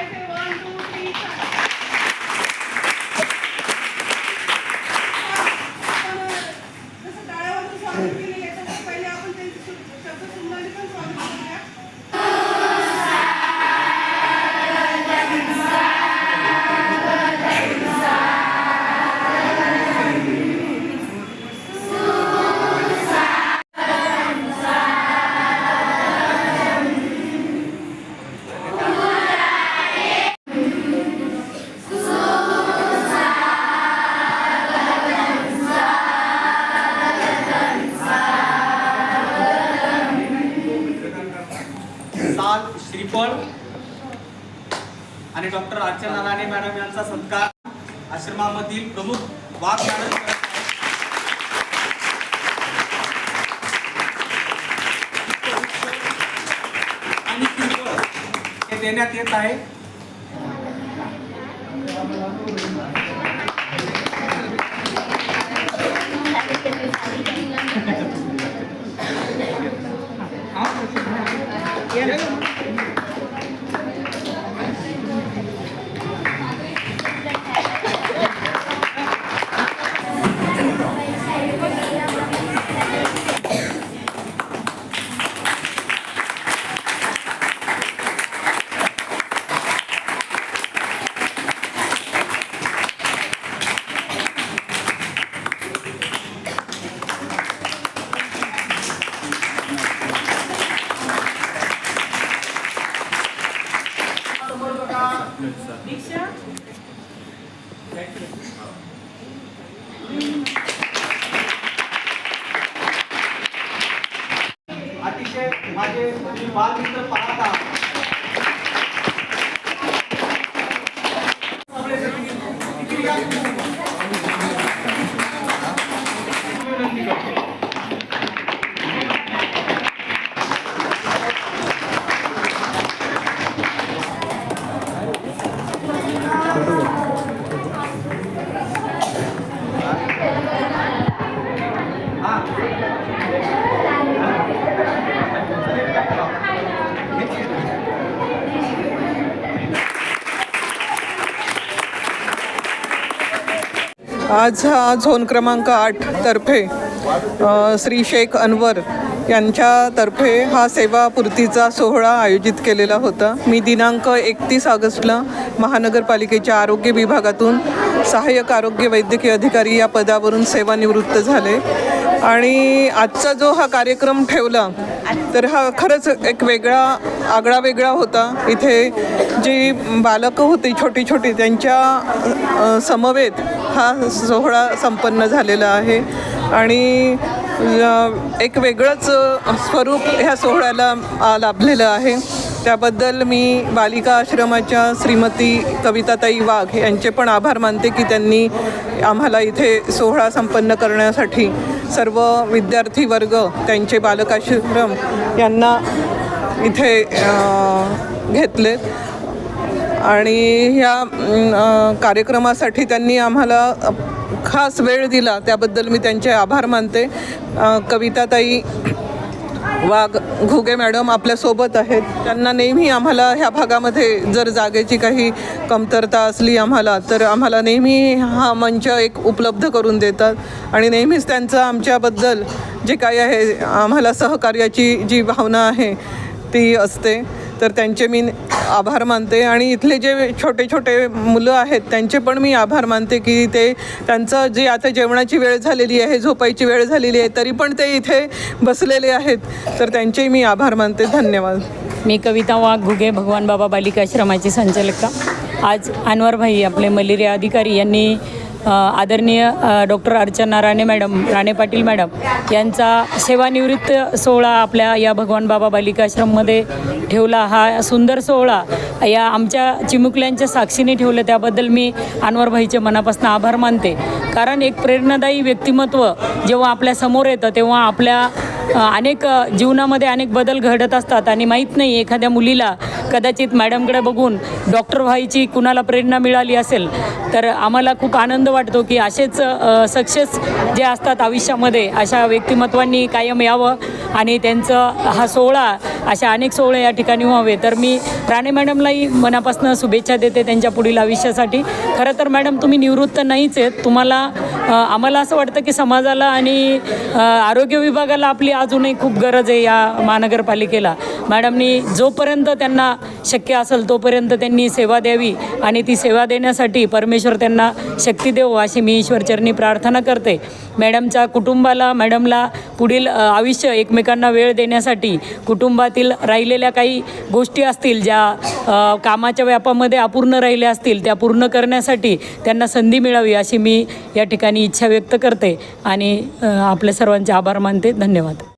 Bye, everyone. साल आणि doctor Archana Rane madam यांचा सत्कार आश्रमामधील प्रमुख वाघ मॅडम आणि हे देण्यात येत आहे. दीक्षा अतिशय माझे बालमित्र पाहत आज हा झोन क्रमांक आठ तर्फे श्री शेख अनवर यांच्यातर्फे हा सेवापूर्तीचा सोहळा आयोजित केलेला होता. मी दिनांक एकतीस ऑगस्टला महानगरपालिकेच्या आरोग्य विभागातून सहाय्यक आरोग्य वैद्यकीय अधिकारी या पदावरून सेवानिवृत्त झाले. आणि आजचा जो हा कार्यक्रम ठेवला तर हा खरंच एक वेगळा आगळा वेगळा होता. इथे जी बालकं होती छोटी छोटी त्यांच्या समवेत हा सोहळा संपन्न झालेला आहे. आणि एक वेगळंच स्वरूप ह्या सोहळ्याला लाभलेलं आहे. त्याबद्दल मी बालिका आश्रमाच्या श्रीमती कविताताई वाघ यांचे पण आभार मानते की त्यांनी आम्हाला इथे सोहळा संपन्न करण्यासाठी सर्व विद्यार्थी वर्ग त्यांचे बालकाश्रम यांना इथे घेतलेत. आणि ह्या कार्यक्रमासाठी त्यांनी आम्हाला खास वेळ दिला. त्याबद्दल मी त्यांचे आभार मानते. कविताताई वाघ घुगे मॅडम आपल्यासोबत आहेत. त्यांना नेहमी आम्हाला ह्या भागामध्ये जर जागेची काही कमतरता असली आम्हाला तर आम्हाला नेहमी हा मंच एक उपलब्ध करून देतात. आणि नेहमीच त्यांचं आमच्याबद्दल जे काही आहे आम्हाला सहकार्याची जी भावना आहे ती असते तर त्यांचे मी आभार मानते. आणि इथले जे छोटे छोटे मुलं आहेत त्यांचे पण मी आभार मानते की ते त्यांचं जे आता जेवणाची वेळ झालेली आहे झोपायची वेळ झालेली आहे तरी पण ते इथे बसलेले आहेत. तर त्यांचेही मी आभार मानते. धन्यवाद. मी कविता वाघ घुगे भगवान बाबा बालिकाश्रमाची संचालिका. आज अनवरभाई आपले मलेरिया अधिकारी यांनी आदरणीय doctor Archana Rane madam Rane Patil madam यांचा सेवानिवृत्त सोहळा आपल्या या भगवान बाबा बालिकाश्रममध्ये ठेवला. हा सुंदर सोहळा या आमच्या चिमुकल्यांच्या साक्षीने ठेवलं. त्याबद्दल मी अनवरभाईचे मनापासून आभार मानते. कारण एक प्रेरणादायी व्यक्तिमत्व जेव्हा आपल्यासमोर येतं तेव्हा आपल्या अनेक जीवनामध्ये अनेक बदल घडत असतात. आणि माहीत नाही एखाद्या मुलीला कदाचित मॅडमकडे बघून डॉक्टर व्हायची कुणाला प्रेरणा मिळाली असेल तर आम्हाला खूप आनंद वाटतो की असेच सक्सेस जे असतात आयुष्यामध्ये अशा व्यक्तिमत्वांनी कायम यावं आणि त्यांचं हा सोहळा अशा अनेक सोहळे या ठिकाणी व्हावे. तर मी राणे मॅडमलाही मनापासून शुभेच्छा देते त्यांच्या पुढील आयुष्यासाठी. खरं तर मॅडम तुम्ही निवृत्त नाहीच आहेत. तुम्हाला आम्हाला असं वाटतं की समाजाला आणि आरोग्य विभागाला आपली अजूनही खूप गरज आहे या महानगरपालिकेला. मॅडमनी जोपर्यंत त्यांना शक्य असेल तोपर्यंत त्यांनी सेवा द्यावी आणि ती सेवा देण्यासाठी परमेश्वर त्यांना शक्ती देवो अशी मी ईश्वरचरणी प्रार्थना करते. मॅडमच्या कुटुंबाला मॅडमला पुढील आयुष्य एकमेकांना वेळ देण्यासाठी कुटुंबातील राहिलेल्या काही गोष्टी असतील ज्या कामाच्या व्यापामध्ये अपूर्ण राहिल्या असतील त्या पूर्ण करण्यासाठी त्यांना संधी मिळावी अशी मी या ठिकाणी इच्छा व्यक्त करते. आणि आपल्या सर्वांचे आभार मानते. धन्यवाद.